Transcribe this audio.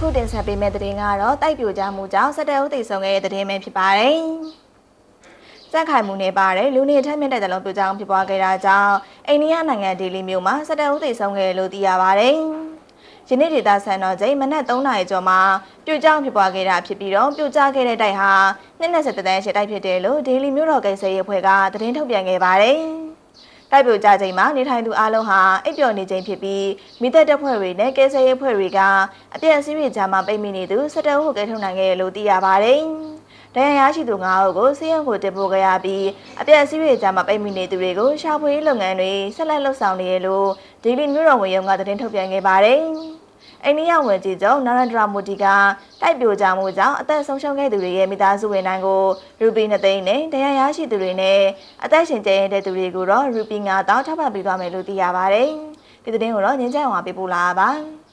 အခုတင်ဆက်ပေးမယ့်သတင်းကတော့တိုက်ပြိုကြမှုကြောင့်စက်တဲဦးသိဆုံးခဲ့တဲ့သတင်းပဲဖြစ်ပါတယ်။စက်ခိုင်မှုနေပါတယ်လူနေထက်မြင့်တဲ့တလုံးပြိုကြအောင်ဖြစ်ပွားခဲ့တာကြောင့်အိန္ဒိယနိုင်ငံဒေလီမြို့မှာစက်တဲဦးသိဆုံးခဲ့လို့သိရပါတယ်။ယနေ့ဒေတာဆန်တော်ချိန်မနက်3နာရီကျော်မှာပြိုကျဖြစ်ပွားခဲ့တာဖြစ်ပြီးတော့ပြိုကျခဲ့တဲ့တိုက်ဟာ20တန်းရှစ်တိုက်ဖြစ်တယ်လို့ဒေလီမြို့တော်ကိစ္စရေးအဖွဲ့ကသတင်းထုတ်ပြန်ခဲ့ပါတယ်။ တိုက်ပြိုကျချိန်မှာနေထိုင်သူအလုံးဟာအိပ်ပျော်နေချိန်ဖြစ်ပြီးမိသက်တပ်ဖွဲ့တွေနဲ့ကဲဆယ်ရေးအဖွဲ့တွေကအပြည့်အစည်းတွေကြားမှာပိတ်မိနေသူစစ်တပ်ဟုကဲထုတ်နိုင်ခဲ့တယ်လို့သိရပါတယ်။ဒဏ်ရာရရှိသူ9ဦးကိုစီးရုံကိုတင်ပို့ခဲ့ရပြီးအပြည့်အစည်းတွေကြားမှာပိတ်မိနေသူတွေကိုရှာဖွေရေးလုပ်ငန်းတွေဆက်လက်လုပ်ဆောင်နေရလို့ဒေလီမြို့တော်ဝန်ရုံးကသတင်းထုတ်ပြန်ခဲ့ပါတယ်။ အိန္ဒိယဝန်ကြီးချုပ်နရန္ဒရာမိုဒီကတိုက်ပြိုကြမှုကြောင့်အသက်ဆုံးရှုံးခဲ့သူတွေရဲ့မိသားစုဝင်တိုင်းကိုရူပီ2သိန်းနဲ့တရားရရှိသူတွေနဲ့အသက်ရှင်ကျန်ရတဲ့သူတွေကိုတော့ရူပီ9000ထောက်ပံ့ပေးသွားမယ်လို့သိရပါတယ်။ဒီသတင်းကိုတော့ငင်းကြံအောင်ပေးပို့လာပါပါ။